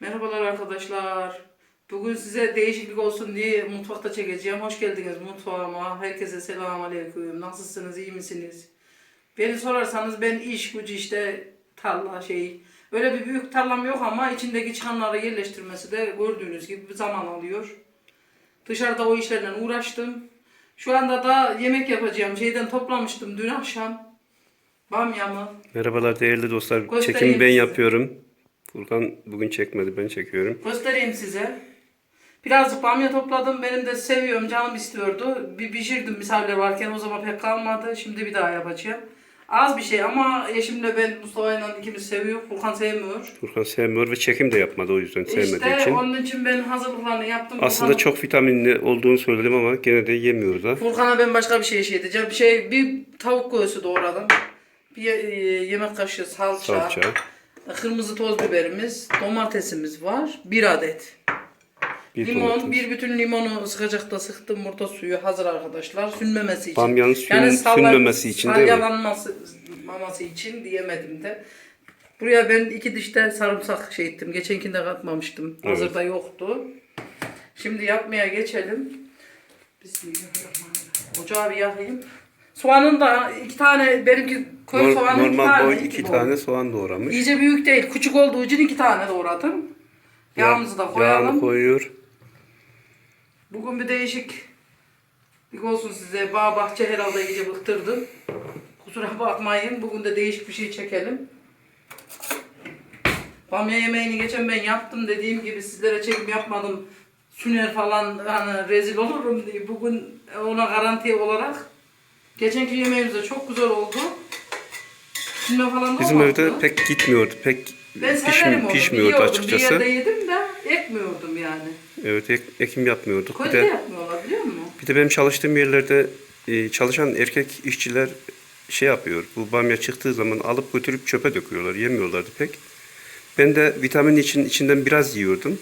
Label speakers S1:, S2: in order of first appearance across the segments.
S1: Merhabalar arkadaşlar. Bugün size değişiklik olsun diye mutfakta çekeceğim. Hoş geldiniz mutfağıma. Herkese selamun aleyküm. Nasılsınız, iyi misiniz? Beni sorarsanız ben iş gücü işte tarla şey. Öyle bir büyük tarlam yok ama içindeki çanları yerleştirmesi de gördüğünüz gibi bir zaman alıyor. Dışarıda o işlerle uğraştım. Şu anda da yemek yapacağım. Şeyden toplamıştım dün akşam. Bamyamı.
S2: Merhabalar değerli dostlar.
S1: Göstereyim
S2: Çekimi ben
S1: size.
S2: yapıyorum. Furkan bugün çekmedi ben çekiyorum.
S1: Göstereyim size. Birazcık bamya topladım. Benim de seviyorum. Canım istiyordu. Bir pişirdim misafirler varken. O zaman pek kalmadı. Şimdi bir daha yapacağım. Az bir şey ama eşimle ben Mustafa'yla ikimiz seviyor. Furkan sevmiyor.
S2: Furkan sevmiyor ve çekim de yapmadı o yüzden sevmediği
S1: işte
S2: için.
S1: onun için ben hazırlıklarını yaptım.
S2: Aslında
S1: Furkan-
S2: çok vitaminli olduğunu söyledim ama gene de yemiyor da.
S1: Furkan'a ben başka bir şey şey edeceğim. Bir şey bir tavuk göğsü doğradım. Bir e, yemek kaşığı salça,
S2: Salça.
S1: Kırmızı toz biberimiz, domatesimiz var. Bir adet.
S2: Bir
S1: Limon, bir bütün limonu sıkacakta sıktım. Burada suyu hazır arkadaşlar. Sünmemesi için.
S2: Bamyanın suyun sünmemesi için değil mi?
S1: salyalanması maması için diyemedim de. Buraya ben iki dişte sarımsak şey ettim. Geçenkinde katmamıştım.
S2: Evet.
S1: Hazırda yoktu. Şimdi yapmaya geçelim. Bismillahirrahmanirrahim. Ocağı bir yakayım. Soğanın da iki tane benimki köy
S2: Nor-
S1: soğanı iki
S2: normal
S1: tane.
S2: boy
S1: iki boy.
S2: tane soğan doğramış.
S1: İyice büyük değil. Küçük olduğu için iki tane doğradım. Yağımızı da koyalım.
S2: Yağını koyuyor.
S1: Bugün bir değişik bir olsun size. Bağ bahçe herhalde iyice bıktırdım. Kusura bakmayın. Bugün de değişik bir şey çekelim. Bamya yemeğini geçen ben yaptım. Dediğim gibi sizlere çekim yapmadım. Süner falan hani rezil olurum diye. Bugün ona garanti olarak. Geçenki yemeğimiz de çok güzel oldu. Sünme falan da
S2: Bizim
S1: olmadı.
S2: evde pek gitmiyordu. Pek
S1: ben
S2: pişmi-
S1: severim onu.
S2: pişmiyordu
S1: Yiyordum.
S2: açıkçası.
S1: Bir yerde yedim de ekmiyordum yani.
S2: Evet ek- ekim yapmıyorduk. Bir
S1: Kötü de
S2: de
S1: yapmıyorlar biliyor musun?
S2: Bir de benim çalıştığım yerlerde e, çalışan erkek işçiler şey yapıyor. Bu bamya çıktığı zaman alıp götürüp çöpe döküyorlar. Yemiyorlardı pek. Ben de vitamin için içinden biraz yiyordum.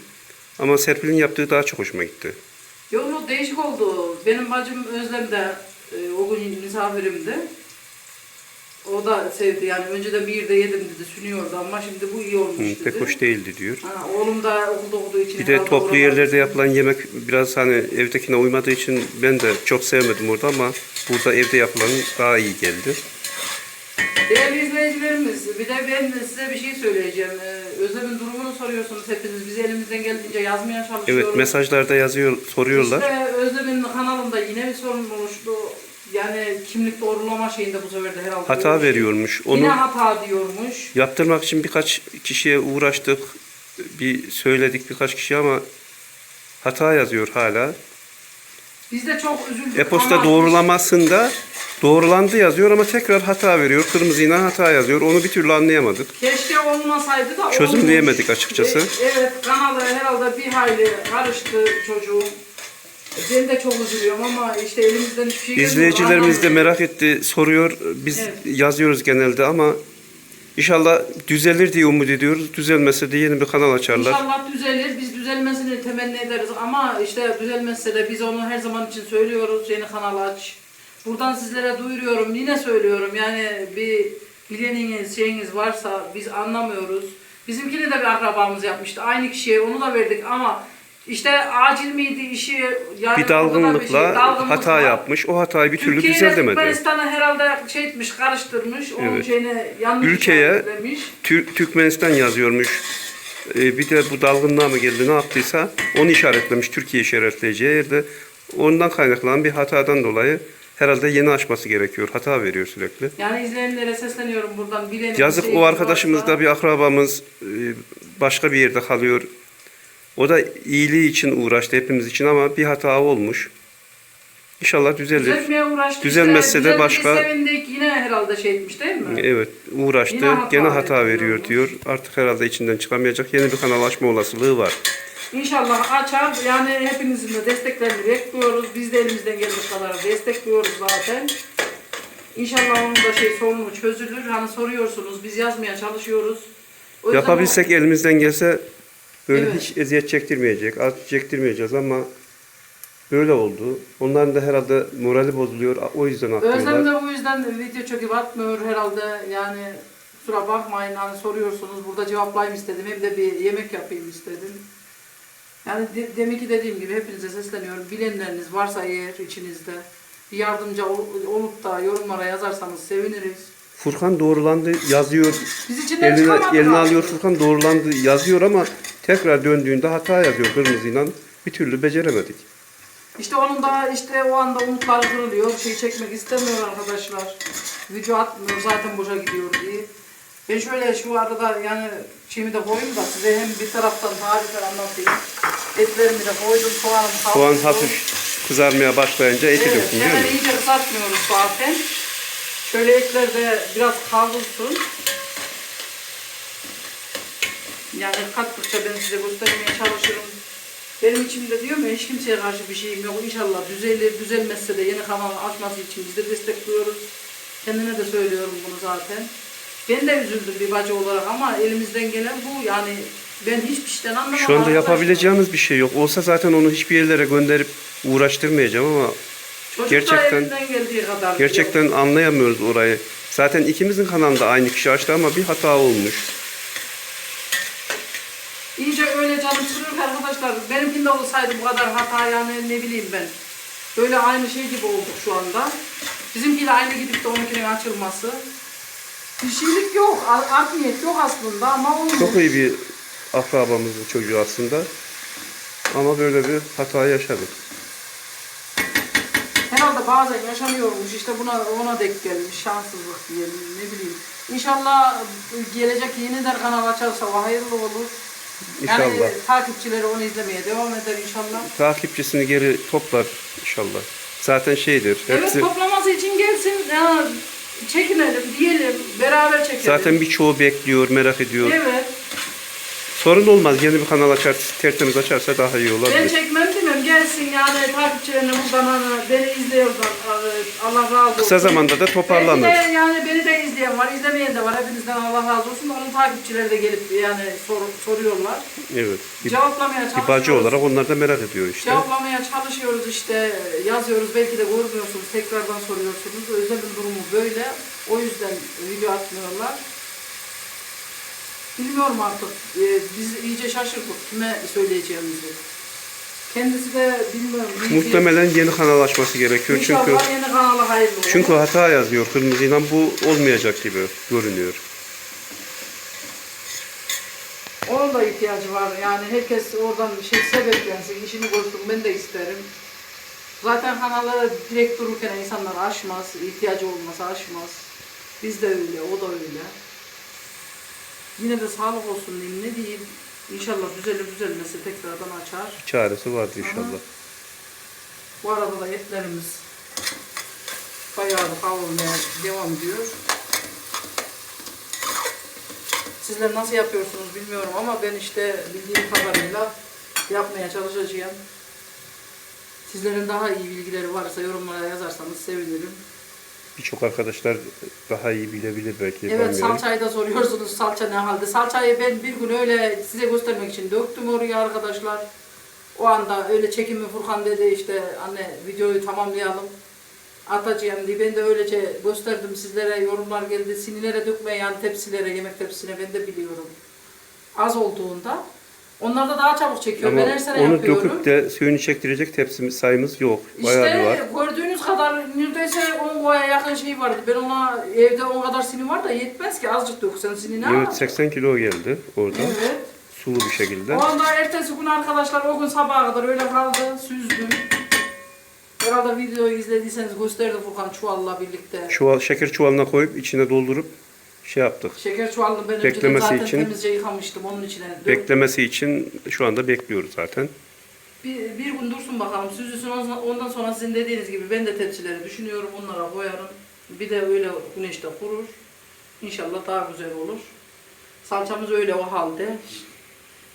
S2: Ama Serpil'in yaptığı daha çok hoşuma gitti.
S1: Yok yok değişik oldu. Benim bacım Özlem de e, o gün misafirimdi. O da sevdi yani önceden bir yerde yedim dedi sünüyordu ama şimdi bu iyi olmuş
S2: Hı,
S1: dedi.
S2: pek hoş değildi diyor.
S1: Ha, oğlum da okulda okuduğu için
S2: Bir de
S1: herhalde
S2: toplu
S1: oralar-
S2: yerlerde yapılan yemek biraz hani evdekine uymadığı için ben de çok sevmedim orada ama burada evde yapılan daha iyi geldi.
S1: Değerli izleyicilerimiz bir de ben size bir şey söyleyeceğim. Ee, Özlem'in durumunu soruyorsunuz hepiniz. Biz elimizden geldiğince yazmaya çalışıyoruz.
S2: Evet mesajlarda yazıyor soruyorlar.
S1: İşte Özlem'in kanalında yine bir sorun oluştu. Yani kimlik doğrulama şeyinde bu sefer de herhalde.
S2: Hata
S1: olmuş.
S2: veriyormuş.
S1: Yine
S2: Onu
S1: hata diyormuş.
S2: Yaptırmak için birkaç kişiye uğraştık. Bir söyledik birkaç kişi ama hata yazıyor hala.
S1: Biz de çok üzüldük.
S2: E-posta
S1: ama
S2: doğrulamasında doğrulandı yazıyor ama tekrar hata veriyor. Kırmızıyla hata yazıyor. Onu bir türlü anlayamadık.
S1: Keşke olmasaydı da
S2: Çözümleyemedik
S1: olmuş.
S2: açıkçası.
S1: E- evet kanalı herhalde bir hayli karıştı çocuğum. Ben de çok üzülüyorum ama işte elimizden hiçbir şey gelmiyor.
S2: İzleyicilerimiz de merak etti, soruyor. Biz
S1: Evet.
S2: yazıyoruz genelde ama inşallah düzelir diye umut ediyoruz. Düzelmese de yeni bir kanal açarlar.
S1: İnşallah düzelir. Biz düzelmesini temenni ederiz ama işte düzelmezse de biz onu her zaman için söylüyoruz. Yeni kanal aç. Buradan sizlere duyuruyorum. Yine söylüyorum. Yani bir bileniniz, şeyiniz varsa biz anlamıyoruz. Bizimkini de bir akrabamız yapmıştı. Aynı kişiye onu da verdik ama işte acil miydi işi? Yani
S2: Bir dalgınlıkla
S1: şey, dalgınlık
S2: hata yapmış. O hatayı bir türlü
S1: Türkiye ile
S2: düzeltemedi.
S1: Türkmenistan'ı herhalde şey etmiş, karıştırmış. Onun
S2: Evet.
S1: şeyine yanlış
S2: Ülkeye. Türk Türkmenistan yazıyormuş. Ee, bir de bu dalgınlığa mı geldi ne yaptıysa onu işaretlemiş. Türkiye işaretleyeceği yerde. Ondan kaynaklanan bir hatadan dolayı herhalde yeni açması gerekiyor. Hata veriyor sürekli.
S1: Yani izleyenlere sesleniyorum buradan. Bilen
S2: Yazık o arkadaşımız da bir akrabamız e, başka bir yerde kalıyor. O da iyiliği için uğraştı hepimiz için ama bir hata olmuş. İnşallah düzelir.
S1: Düzeltmeye uğraştı.
S2: Düzelmezse
S1: işte,
S2: de başka-
S1: sevindik yine herhalde şey etmiş değil mi?
S2: Evet uğraştı.
S1: Yine hata
S2: Gene hata
S1: veriyor.
S2: diyor. Artık herhalde içinden çıkamayacak. Yeni bir kanal açma olasılığı var.
S1: İnşallah açar. Yani hepinizin de desteklerini bekliyoruz. Biz de elimizden geldiği kadar destekliyoruz zaten. İnşallah onun da şey sorunu çözülür. Hani soruyorsunuz. Biz yazmaya çalışıyoruz. O
S2: Yapabilsek elimizden gelse böyle
S1: Evet.
S2: hiç eziyet çektirmeyecek, az çektirmeyeceğiz ama böyle oldu. Onların da herhalde morali bozuluyor. O yüzden
S1: o- Özlem
S2: atıyorlar.
S1: de bu yüzden video çekip atmıyor herhalde. Yani Kusura bakmayın hani soruyorsunuz. Burada cevaplayayım istedim. Hem de bir yemek yapayım istedim. Yani de, demek ki dediğim gibi hepinize sesleniyorum. Bilenleriniz varsa eğer içinizde bir yardımcı ol- olup da yorumlara yazarsanız seviniriz.
S2: Furkan doğrulandı yazıyor.
S1: Biz
S2: Eline, eline alıyor Furkan doğrulandı yazıyor ama tekrar döndüğünde hata yazıyor kırmızıyla. Bir türlü beceremedik.
S1: İşte onun da işte o anda umutları kırılıyor. Şey çekmek istemiyor arkadaşlar. Video atmıyor zaten boşa gidiyor diye. Ben şöyle şu arada yani şeyimi de koyayım da size hem bir taraftan tarifler anlatayım. Etlerimi de koydum, soğanım
S2: Soğan
S1: kavruldu.
S2: hafif kızarmaya başlayınca eti
S1: Evet,
S2: dökün değil mi?
S1: iyice kızartmıyoruz zaten. Şöyle etler de biraz kavrulsun. Yani kattıkça ben size göstermeye çalışırım. Benim içimde diyorum ya hiç kimseye karşı bir şeyim yok. İnşallah düzelir, düzelmezse de yeni kanal açması için biz de destekliyoruz. Kendine de söylüyorum bunu zaten. Ben de üzüldüm bir bacı olarak ama elimizden gelen bu. Yani ben hiçbir şeyden anlamam.
S2: Şu anda
S1: arkadaşlar.
S2: yapabileceğimiz bir şey yok. Olsa zaten onu hiçbir yerlere gönderip uğraştırmayacağım ama
S1: Çocuk
S2: gerçekten-
S1: geldiği kadar.
S2: gerçekten anlayamıyoruz orayı. Zaten ikimizin kanalında aynı kişi açtı ama bir hata olmuş.
S1: İyice öyle sürür arkadaşlar. Benimkinde olsaydı bu kadar hata yani ne bileyim ben. Böyle aynı şey gibi olduk şu anda. Bizimkiyle aynı gidip de onunkinin açılması. Bir şeylik yok. Art niyet yok aslında ama olmuş.
S2: Çok iyi bir akrabamızın çocuğu aslında. Ama böyle bir hata yaşadık.
S1: Herhalde bazen yaşanıyormuş. İşte buna ona denk gelmiş. Şanssızlık diyelim. Ne bileyim. İnşallah gelecek yeniden kanal açarsa o hayırlı olur. Yani
S2: İnşallah.
S1: takipçileri onu izlemeye devam eder inşallah.
S2: Takipçisini geri toplar inşallah. Zaten şeydir.
S1: Evet
S2: Hepsi
S1: toplaması için gelsin. Ya, çekinelim diyelim. Beraber çekelim.
S2: zaten birçoğu bekliyor, merak ediyor.
S1: Evet.
S2: Sorun olmaz. Yeni bir kanal açar, tertemiz açarsa daha iyi
S1: Ben
S2: olabilir.
S1: çekmem demem. Gelsin yani takipçilerine buradan beni izliyorlar. Allah razı olsun.
S2: Kısa zamanda da toparlanır.
S1: Belki de yani beni de izleyen var, izlemeyen de var. Hepinizden Allah razı olsun. Onun takipçileri de gelip yani sor- soruyorlar.
S2: Evet. Bir,
S1: Cevaplamaya
S2: bir
S1: çalışıyoruz.
S2: bacı olarak onlar da merak ediyor işte.
S1: Cevaplamaya çalışıyoruz işte yazıyoruz belki de görmüyorsunuz tekrardan soruyorsunuz Özlem'in durumu böyle o yüzden video atmıyorlar Bilmiyorum artık Ee, biz iyice şaşırdık kime söyleyeceğimizi Kendisi de bilmiyorum bir-
S2: Muhtemelen yeni kanal açması gerekiyor çünkü
S1: İnşallah yeni kanala hayırlı olur.
S2: çünkü hata yazıyor kırmızıyla bu olmayacak gibi görünüyor.
S1: Onun da ihtiyacı var. Yani herkes oradan bir şey sebeplensin, işini görsün. Ben de isterim. Zaten kanalı direkt dururken insanlar aşmaz. ihtiyacı olmasa aşmaz. Biz de öyle, o da öyle. Yine de sağlık olsun diyeyim. Ne diyeyim? İnşallah düzelir düzelmesi tekrardan açar.
S2: Çaresi vardı inşallah.
S1: Bu arada da etlerimiz bayağı da kavrulmaya devam ediyor. Sizler nasıl yapıyorsunuz bilmiyorum ama ben işte bildiğim kadarıyla yapmaya çalışacağım. Sizlerin daha iyi bilgileri varsa yorumlara yazarsanız sevinirim.
S2: Birçok arkadaşlar daha iyi bilebilir belki.
S1: Evet salçayı da soruyorsunuz salça ne halde. Salçayı ben bir gün öyle size göstermek için döktüm oraya arkadaşlar. O anda öyle çekimi Furkan dedi işte anne videoyu tamamlayalım. Atacağım diye ben de öylece gösterdim sizlere yorumlar geldi. Sinilere dökmeye yani tepsilere yemek tepsisine ben de biliyorum. Az olduğunda. Onlar da daha çabuk çekiyor.
S2: Ama
S1: ben her sene
S2: onu
S1: yapıyorum.
S2: döküp de suyunu çektirecek tepsimiz sayımız yok. Bayağı bir var.
S1: İşte gördüğünüz kadar neredeyse 10 koya yakın şey vardı. Ben ona evde o kadar sini var da yetmez ki azıcık döksen sinini ama.
S2: Evet 80 kilo geldi orada.
S1: Evet.
S2: Sulu bir şekilde.
S1: O anda ertesi gün arkadaşlar o gün sabaha kadar öyle kaldı. Süzdüm. Herhalde videoyu izlediyseniz gösterdi Furkan çuvalla birlikte.
S2: Çuval, şeker çuvalına koyup içine doldurup şey yaptık.
S1: Şeker çuvalını ben önceden
S2: Beklemesi
S1: zaten
S2: için-
S1: temizce yıkamıştım onun içine. Dök-
S2: Beklemesi için şu anda bekliyoruz zaten.
S1: Bir, bir gün dursun bakalım süzülsün ondan ondan sonra sizin dediğiniz gibi ben de tepsileri düşünüyorum onlara koyarım. Bir de öyle güneşte kurur. İnşallah daha güzel olur. Salçamız öyle o halde.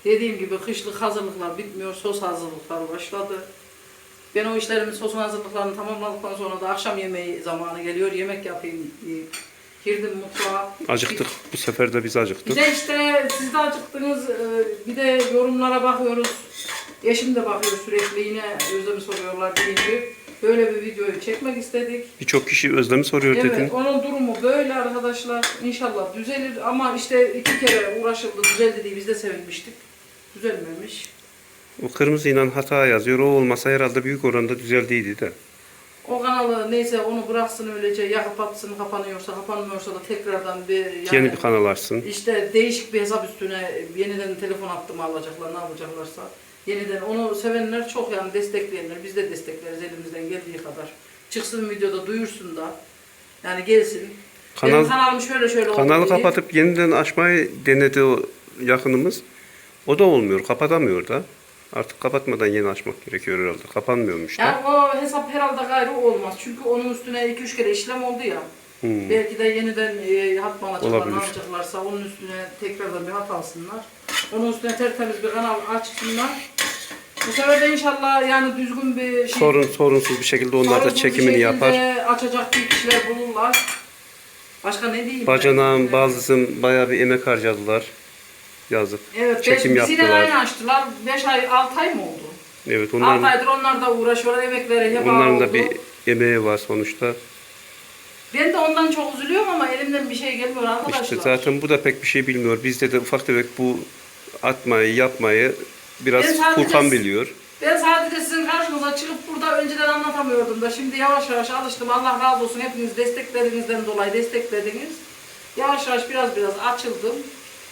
S1: Dediğim gibi kışlık hazırlıklar bitmiyor. Sos hazırlıkları başladı. Ben o işlerimin sosun hazırlıklarını tamamladıktan sonra da akşam yemeği zamanı geliyor. Yemek yapayım diye girdim mutfağa.
S2: Acıktık. Bu sefer de biz
S1: Bir
S2: acıktık.
S1: de işte siz de acıktınız. e, Bir de yorumlara bakıyoruz. Eşim de bakıyor sürekli. Yine Özlem'i soruyorlar deyince. Böyle bir videoyu çekmek istedik.
S2: Birçok kişi Özlem'i soruyor
S1: Evet,
S2: dedin.
S1: onun durumu böyle arkadaşlar. İnşallah düzelir ama işte iki kere uğraşıldı, düzeldi diye biz de sevinmiştik. Düzelmemiş.
S2: O kırmızıyla hata yazıyor. O olmasa herhalde büyük oranda düzeldiydi de.
S1: O kanalı neyse onu bıraksın öylece ya kapatsın kapanıyorsa kapanmıyorsa da tekrardan bir yani
S2: Yeni bir kanal açsın.
S1: işte değişik bir hesap üstüne yeniden telefon attım alacaklar ne yapacaklarsa. Yeniden onu sevenler çok yani destekleyenler biz de destekleriz elimizden geldiği kadar. Çıksın videoda duyursun da yani gelsin.
S2: Kanal-
S1: Benim kanalım şöyle şöyle oldu
S2: Kanalı
S1: diye.
S2: kapatıp yeniden açmayı denedi o yakınımız. O da olmuyor. Kapatamıyor da. Artık kapatmadan yeni açmak gerekiyor herhalde. Kapanmıyormuş da.
S1: Yani o hesap herhalde gayrı olmaz. Çünkü onun üstüne 2-3 kere işlem oldu ya.
S2: Hmm.
S1: Belki de yeniden e, hat mı alacaklar,
S2: Olabilir.
S1: ne yapacaklarsa onun üstüne tekrardan bir hat alsınlar. Onun üstüne tertemiz bir kanal açsınlar. Bu sefer de inşallah yani düzgün bir şey,
S2: Sorun sorunsuz bir şekilde onlar da
S1: bir
S2: çekimini
S1: şekilde
S2: yapar.
S1: açacak bir kişiler bulurlar. Başka ne diyeyim? ben?
S2: Bacanağım, bazısın bayağı bir emek harcadılar. Yazık.
S1: Evet,
S2: çekim
S1: beş,
S2: yaptılar.
S1: aynı açtılar. 5 ay, 6 ay mı oldu?
S2: Evet
S1: 6
S2: onların,
S1: aydır onlar da uğraşıyorlar, emekleri heba
S2: onların
S1: oldu.
S2: da bir emeği var sonuçta.
S1: Ben de ondan çok üzülüyorum ama elimden bir şey gelmiyor arkadaşlar.
S2: İşte zaten bu da pek bir şey bilmiyor. Bizde de ufak tefek bu atmayı, yapmayı biraz
S1: sadece-
S2: Furkan biliyor.
S1: Ben sadece sizin karşınıza çıkıp burada önceden anlatamıyordum da şimdi yavaş yavaş alıştım. Allah razı olsun hepiniz desteklerinizden dolayı desteklediniz. Yavaş yavaş biraz biraz açıldım.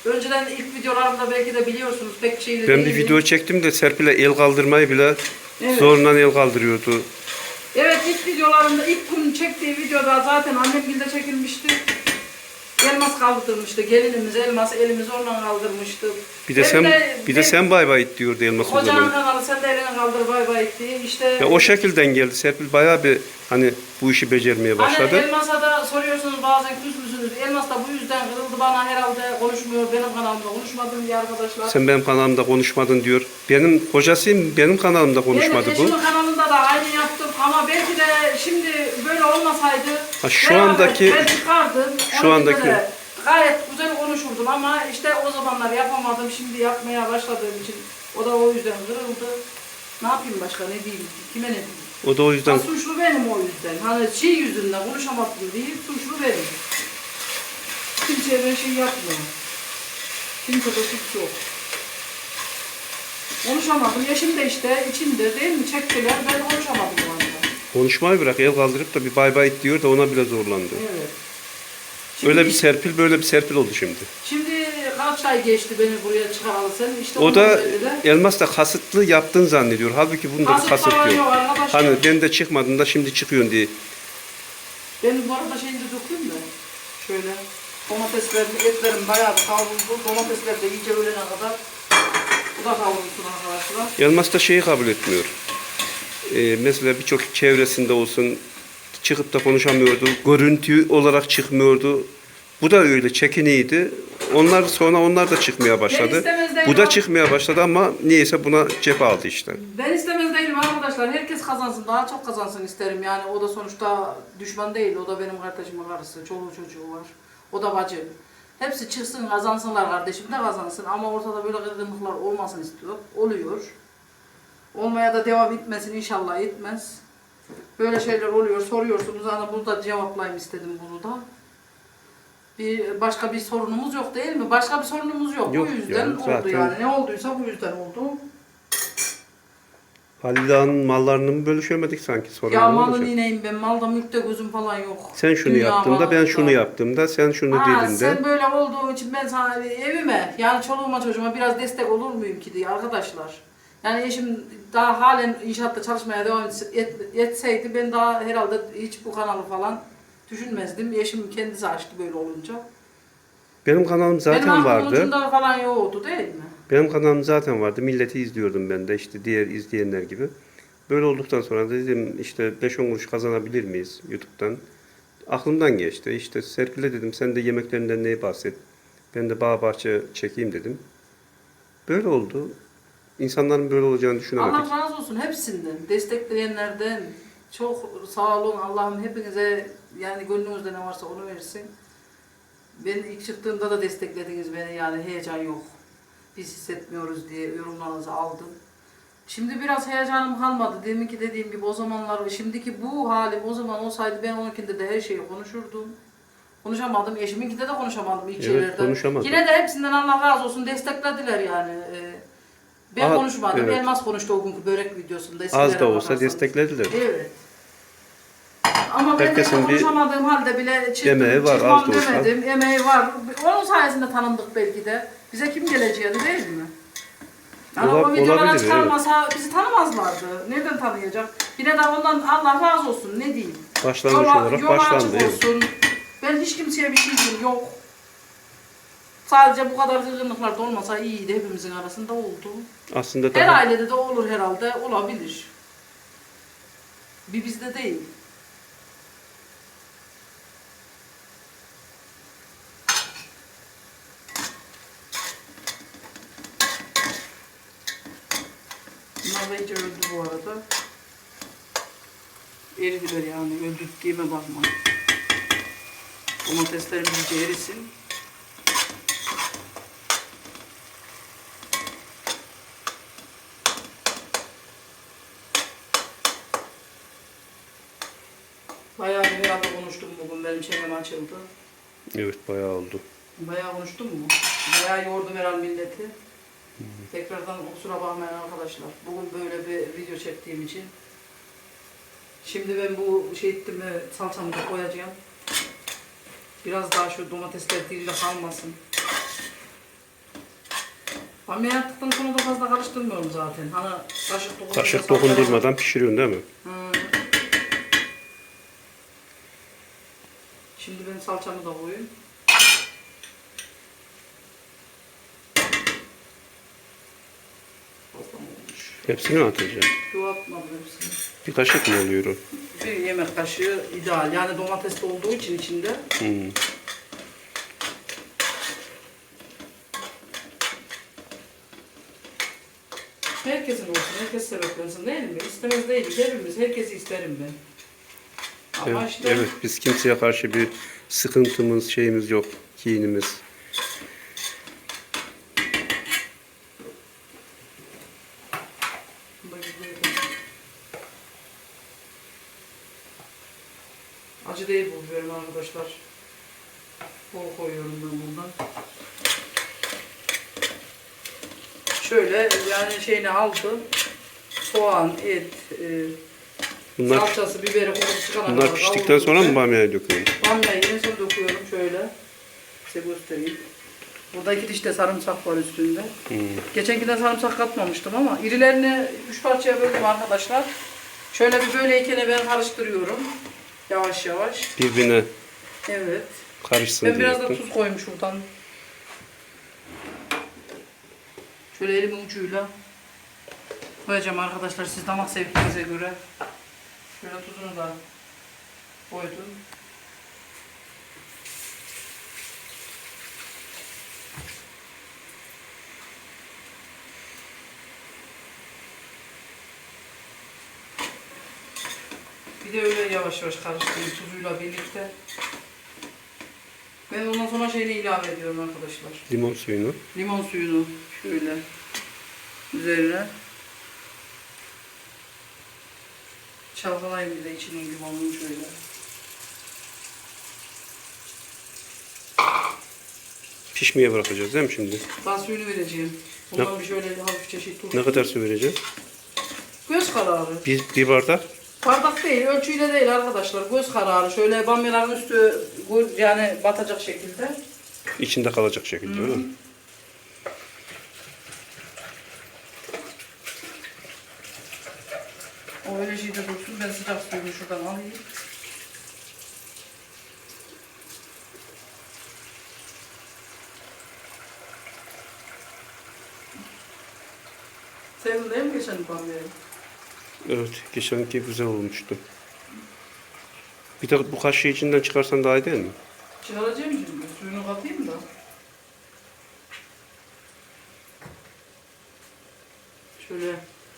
S1: Önceden ilk videolarımda belki de biliyorsunuz pek şeyli
S2: Ben bir
S1: değildim.
S2: video çektim de Serpil'e el kaldırmayı bile
S1: Evet.
S2: zorla el kaldırıyordu.
S1: Evet ilk videolarımda ilk gün çektiği videoda zaten annemgilde çekilmişti. Elmas kaldırmıştı. Gelinimiz elmas elimiz ondan kaldırmıştı.
S2: Bir de
S1: Hem
S2: sen bir de
S1: ben-
S2: sen bay bay diyordu Elmas o
S1: Kocanın
S2: zaman.
S1: kanalı sen de elini kaldır bay bay diye işte.
S2: Ya o şekilden geldi. Serpil bayağı bir hani bu işi becermeye başladı.
S1: Hani Elmas'a da soruyorsunuz bazen küs müsünüz? Elmas da bu yüzden kırıldı bana herhalde konuşmuyor. Benim kanalımda konuşmadım diye arkadaşlar.
S2: Sen benim kanalımda konuşmadın diyor. Benim kocasıyım benim kanalımda konuşmadı
S1: Benim
S2: bu.
S1: eşimin kanalında da aynı yaptım ama belki de şimdi böyle olmasaydı
S2: Ha, şu andaki-
S1: ben çıkardım.
S2: şu andaki-
S1: gayet güzel konuşurdum ama işte o zamanlar yapamadım. Şimdi yapmaya başladığım için o da o yüzden kırıldı. Ne yapayım başka ne diyeyim? Kime ne diyeyim?
S2: O da o yüzden
S1: Ha, suçlu benim o yüzden. Hani şey yüzünden konuşamadım değil, suçlu benim. Kimseye ben şey yapmıyorum. Kimse de suç yok. Konuşamadım. Yaşım da işte içimde değil mi? Çektiler. Ben konuşamadım o anda.
S2: konuşmayı bırak el kaldırıp da bir bay bay diyor da ona bile zorlandı.
S1: Evet.
S2: Öyle bir serpil böyle bir serpil oldu şimdi.
S1: Şimdi kaç ay geçti beni buraya çıkaralı sen? İşte
S2: O da Elmas da kasıtlı yaptığını zannediyor. Halbuki bunda
S1: kasıt
S2: kasıt yok.
S1: yok arkadaşlar.
S2: Hani ben de çıkmadım da şimdi çıkıyorsun diye.
S1: Ben bu arada şeyini de dökeyim de. Şöyle. Domateslerim, etlerim bayağı bir kavruldu. Domatesler de iyice ölene kadar. Bu da kavrulsun arkadaşlar.
S2: Elmas da şeyi kabul etmiyor. Ee, mesela birçok çevresinde olsun çıkıp da konuşamıyordu. Görüntü olarak çıkmıyordu. Bu da öyle çekiniydi. Onlar sonra onlar da çıkmaya başladı. Bu da çıkmaya başladı ama niyeyse buna cephe aldı işte.
S1: Ben istemez değilim arkadaşlar. Herkes kazansın. Daha çok kazansın isterim. Yani o da sonuçta düşman değil. O da benim kardeşimin karısı. Çoluğu çocuğu var. O da bacım. Hepsi çıksın kazansınlar kardeşim de kazansın. Ama ortada böyle kırgınlıklar olmasın istiyor. Oluyor. Olmaya da devam etmesin inşallah etmez. Böyle şeyler oluyor. Soruyorsunuz. Hani burada cevaplayayım istedim bunu da. Bir başka bir sorunumuz yok değil mi? Başka bir sorunumuz yok.
S2: Yok
S1: bu yüzden
S2: yani,
S1: oldu yani. Ne olduysa bu yüzden oldu.
S2: Halila'nın mallarını mı bölüşemedik sanki sonra
S1: Ya malın ineyim ben. Malda mülkte gözüm falan yok.
S2: Sen şunu
S1: Dünya
S2: yaptığında ben şunu yaptığımda sen şunu
S1: Ha,
S2: dediğinde
S1: sen böyle olduğun için ben sana evime yani çoluğuma çocuğuma biraz destek olur muyum ki diye arkadaşlar. Yani eşim daha halen inşaatta çalışmaya devam etse- et, etseydi ben daha herhalde hiç bu kanalı falan düşünmezdim. Eşim kendisi açtı böyle olunca.
S2: benim kanalım
S1: Benim
S2: zaten
S1: aklımın
S2: vardı.
S1: ucunda falan yoktu değil mi?
S2: Benim kanalım zaten vardı. Milleti izliyordum ben de işte diğer izleyenler gibi. Böyle olduktan sonra dedim işte 5-10 kuruş kazanabilir miyiz YouTube'dan? Aklımdan geçti. İşte Serpil'e dedim sen de yemeklerinden neyi bahset. Ben de bağ bahçe çekeyim dedim. Böyle oldu. İnsanların böyle olacağını düşünemedik.
S1: Allah razı olsun hepsinden, destekleyenlerden. Çok sağ olun Allah'ım hepinize yani gönlünüzde ne varsa onu versin. Ben ilk çıktığımda da desteklediniz beni yani heyecan yok. Biz hissetmiyoruz diye yorumlarınızı aldım. Şimdi biraz heyecanım kalmadı. Demin ki dediğim gibi o zamanlar, şimdiki bu halim o zaman olsaydı ben onunkinde de her şeyi konuşurdum. Konuşamadım. Eşiminkinde de konuşamadım ilk
S2: Evet,
S1: şeylerde.
S2: konuşamadın.
S1: Yine de hepsinden Allah razı olsun desteklediler yani. Ee, Ben
S2: Aa,
S1: konuşmadım.
S2: evet.
S1: Elmas konuştu o günkü börek videosunda.
S2: Az
S1: eskilere
S2: da olsa
S1: bakarsanız.
S2: desteklediler.
S1: Evet. Ama ben de
S2: Herkesin bir
S1: konuşamadığım halde bile çıktım,
S2: emeği var,
S1: çıkmam
S2: az da olsa.
S1: demedim. Emeği var. Onun sayesinde tanındık belki de. Bize kim geleceğiydi değil mi? Yani
S2: Ola-
S1: o videolara
S2: olabilir,
S1: çıkarmasa bizi tanımazlardı. Nereden tanıyacak? Yine de ondan Allah razı olsun ne diyeyim.
S2: Başlangıç
S1: Yola-
S2: olarak
S1: yolu açık
S2: başlandı. evet.
S1: olsun. Ben hiç kimseye bir şey diyeyim yok. Sadece bu kadar kırgınlıklar da olmasa iyiydi. Hepimizin arasında oldu.
S2: Aslında
S1: Her
S2: daha
S1: ailede de olur herhalde. Olabilir. Bir bizde değil. Bunlar da iyice öldü bu arada. Eridiler yani. Öldürttüğüme bakma. Domateslerimiz iyice erisin. Bayağı bir herhalde konuştum bugün. Benim çenem açıldı.
S2: evet bayağı oldu.
S1: Bayağı konuştum mu? Bayağı yordum herhalde milleti. Tekrardan kusura bakmayın arkadaşlar. Bugün böyle bir video çektiğim için. Şimdi ben bu şey ettim mi salçamı da koyacağım. Biraz daha şu domatesler dille kalmasın. Bamya yaptıktan sonra da fazla karıştırmıyorum zaten. Hani kaşık dokundurma.
S2: Kaşık dokundurmadan pişiriyorsun değil mi?
S1: Hı. Şimdi ben salçamı da koyayım. Fazla mı olmuş?
S2: Hepsini mi?
S1: Yo atmadım hepsini.
S2: Bir kaşık mı oluyor o?
S1: Bir yemek kaşığı ideal. Yani domatesli olduğu için içinde.
S2: Hmm.
S1: Herkesin olsun, herkes sebeplensin değil mi? İstemez değiliz hepimiz. Herkesi isterim ben.
S2: Evet,
S1: işte
S2: evet, biz kimseye karşı bir sıkıntımız, şeyimiz yok, kinimiz.
S1: Acı değil bu biberim arkadaşlar. Bol koyuyorum ben bundan. Şöyle yani şeyini aldı. Soğan, et, e,
S2: Bunlar
S1: salçası, biberi, kokusu çıkana
S2: bunlar piştikten sonra mı bamyayı döküyorsun?
S1: Bamyayı yine sonra döküyorum şöyle. Size göstereyim. Burada iki diş de sarımsak var üstünde.
S2: Hmm.
S1: Geçenkinden sarımsak katmamıştım ama irilerini üç parçaya böldüm arkadaşlar. Şöyle bir böyleyken ben karıştırıyorum. Yavaş yavaş.
S2: Birbirine
S1: Evet.
S2: karışsın
S1: Ben
S2: diye
S1: biraz da tuz koymuşum buradan. Şöyle elimin ucuyla koyacağım arkadaşlar siz damak zevkinize göre. Şöyle tuzunu da koydum. Bir de öyle yavaş yavaş karıştırayım tuzuyla birlikte. Ben ondan sonra şeyini ilave ediyorum arkadaşlar.
S2: Limon suyunu.
S1: Limon suyunu şöyle üzerine çalkalayayım bir de içinin limonunu şöyle.
S2: Pişmeye bırakacağız değil mi şimdi?
S1: Daha suyunu vereceğim. Bundan bir şöyle hafifçe şey turşu.
S2: Ne kadar su vereceğiz?
S1: Göz kararı.
S2: Bir, bir bardak.
S1: Bardak değil, ölçüyle değil arkadaşlar. Göz kararı. Şöyle bamyaların üstü yani batacak şekilde.
S2: içinde kalacak şekilde öyle mi?
S1: O öyle şeyde dursun. Ben sıcak suyunu şuradan alayım. Sevdin değil mi geçen bamyayı?
S2: Evet, geçenki güzel olmuştu. Bir de bu kaşığı içinden çıkarsan daha iyi değil mi?
S1: Çıkaracağım şimdi. Suyunu katayım da. Şöyle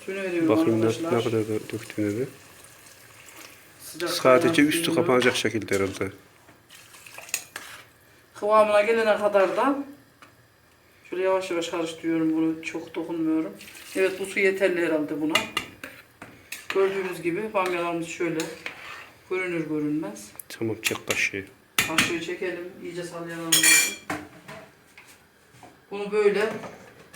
S1: veriyorum
S2: Bakayım ne,
S1: arkadaşlar.
S2: ne kadar da döktüğüne de.
S1: Sıcak
S2: Sadece üstü kapanacak şekilde herhalde.
S1: Kıvamına gelene kadar da Şöyle yavaş yavaş karıştırıyorum bunu. Çok dokunmuyorum. Evet bu su yeterli herhalde buna. Gördüğünüz gibi bamyalarımız şöyle. Görünür görünmez.
S2: Tamam çek kaşığı.
S1: Kaşığı çekelim. iyice sallayalım. Bunu böyle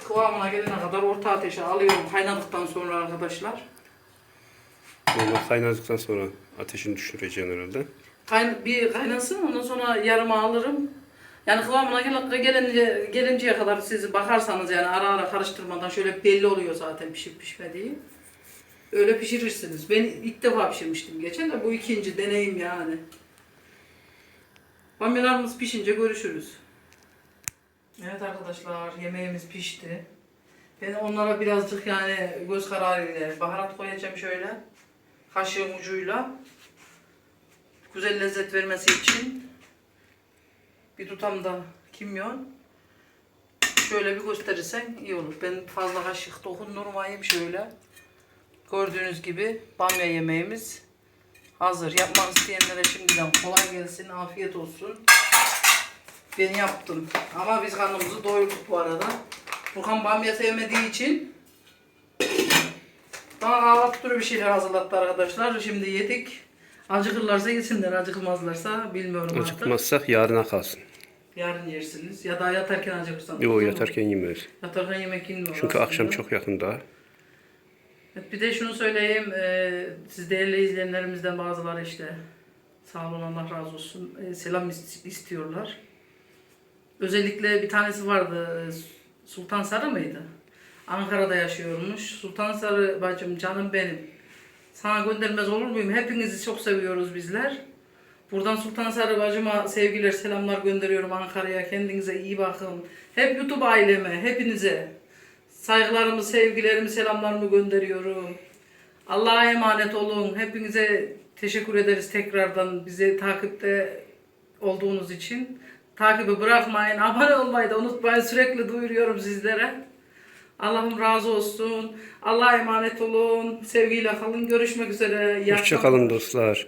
S1: kıvamına gelene kadar orta ateşe alıyorum kaynadıktan sonra arkadaşlar.
S2: Normal kaynadıktan sonra ateşini düşüreceksin herhalde.
S1: Kayn bir kaynasın ondan sonra yarıma alırım. Yani kıvamına gel gelince, gelinceye kadar siz bakarsanız yani ara ara karıştırmadan şöyle belli oluyor zaten pişip pişmediği. Öyle pişirirsiniz. Ben ilk defa pişirmiştim geçen de bu ikinci deneyim yani. Bamyalarımız pişince görüşürüz. Evet arkadaşlar yemeğimiz pişti. Ben onlara birazcık yani göz kararıyla baharat koyacağım şöyle. Kaşığın ucuyla güzel lezzet vermesi için bir tutam da kimyon şöyle bir gösterirsen iyi olur. Ben fazla kaşık dokundurmayayım şöyle. Gördüğünüz gibi bamya yemeğimiz hazır. Yapmak isteyenlere şimdiden kolay gelsin, afiyet olsun. Ben yaptım. Ama biz karnımızı doyurduk bu arada. Burhan bamya sevmediği için bana kahvaltı türü bir şeyler hazırlattı arkadaşlar. Şimdi yedik. Acıkırlarsa yesinler, acıkmazlarsa bilmiyorum artık.
S2: Acıkmazsak yarına kalsın.
S1: Yarın yersiniz. Ya da yatarken acıkırsanız.
S2: Yo
S1: olur mu?
S2: yatarken yemeyiz.
S1: Yatarken yemek yenmiyor
S2: Çünkü
S1: aslında.
S2: akşam çok yakın daha.
S1: Evet, bir de şunu söyleyeyim. E, siz değerli izleyenlerimizden bazıları işte sağ olun Allah razı olsun. e, selam is- istiyorlar. Özellikle bir tanesi vardı. Sultan Sarı mıydı? Ankara'da yaşıyormuş. Sultan Sarı bacım canım benim. Sana göndermez olur muyum? Hepinizi çok seviyoruz bizler. Buradan Sultan Sarı bacıma sevgiler, selamlar gönderiyorum Ankara'ya. Kendinize iyi bakın. Hep YouTube aileme, hepinize saygılarımı, sevgilerimi, selamlarımı gönderiyorum. Allah'a emanet olun. Hepinize teşekkür ederiz tekrardan bizi takipte olduğunuz için. Takibi bırakmayın, abone olmayı da unutmayın. Sürekli duyuruyorum sizlere. Allah'ım razı olsun. Allah'a emanet olun. Sevgiyle kalın. Görüşmek üzere. İyi
S2: Hoşça
S1: akşamlar.
S2: kalın dostlar.